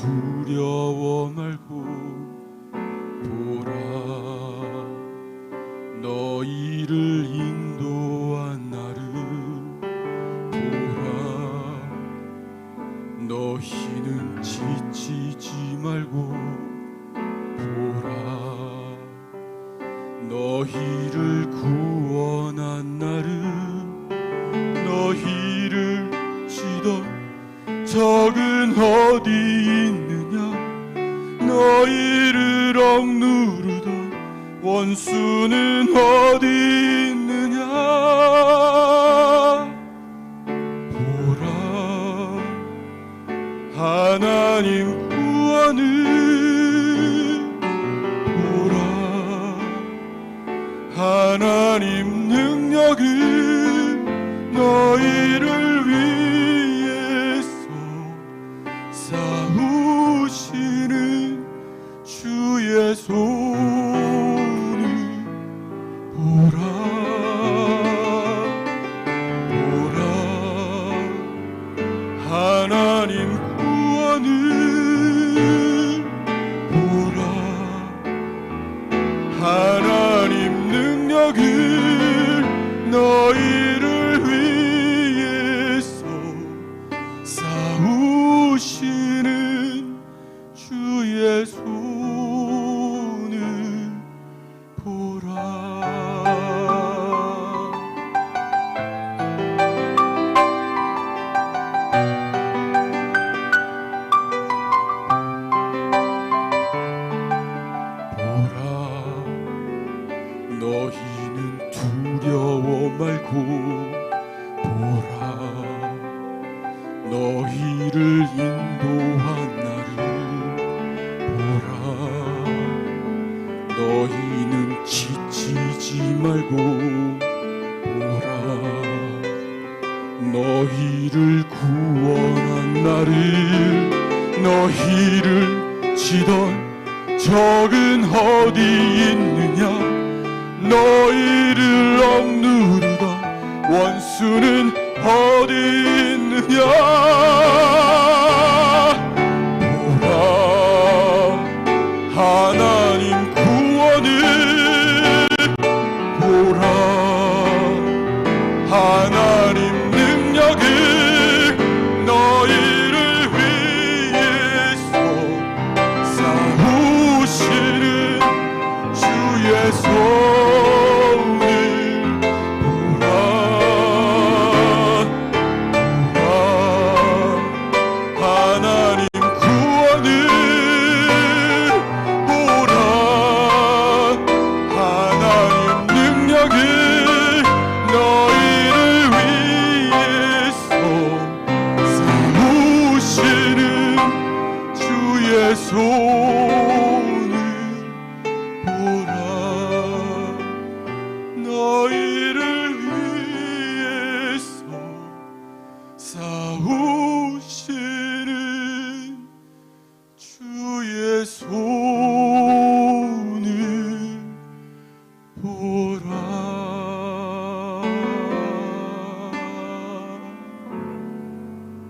두려워 말고 보라. 너희를 인도한 나를 보라. 너희는 지치지 말고 보라. 너희를 구원한 나를 치던 적은 어디 있느냐? 너희를 억누르던 원수는 어디 있느냐? 보라 하나님 구원을. 보라 하나님 능력을. 너희를 위해 주 보라. 너희는 두려워 말고 보라. 너희를 인도한 나를 보라. 너희는 지치지 말고 보라. 너희를 구원한 나를 너희를 치던 적은 어디 있느냐? 너희를 억누르던 원수는 어디 있느냐 주의 손을 보라 하나님 구원을 보라 하나님 능력을 너희를 위해서 세우시는 주의 손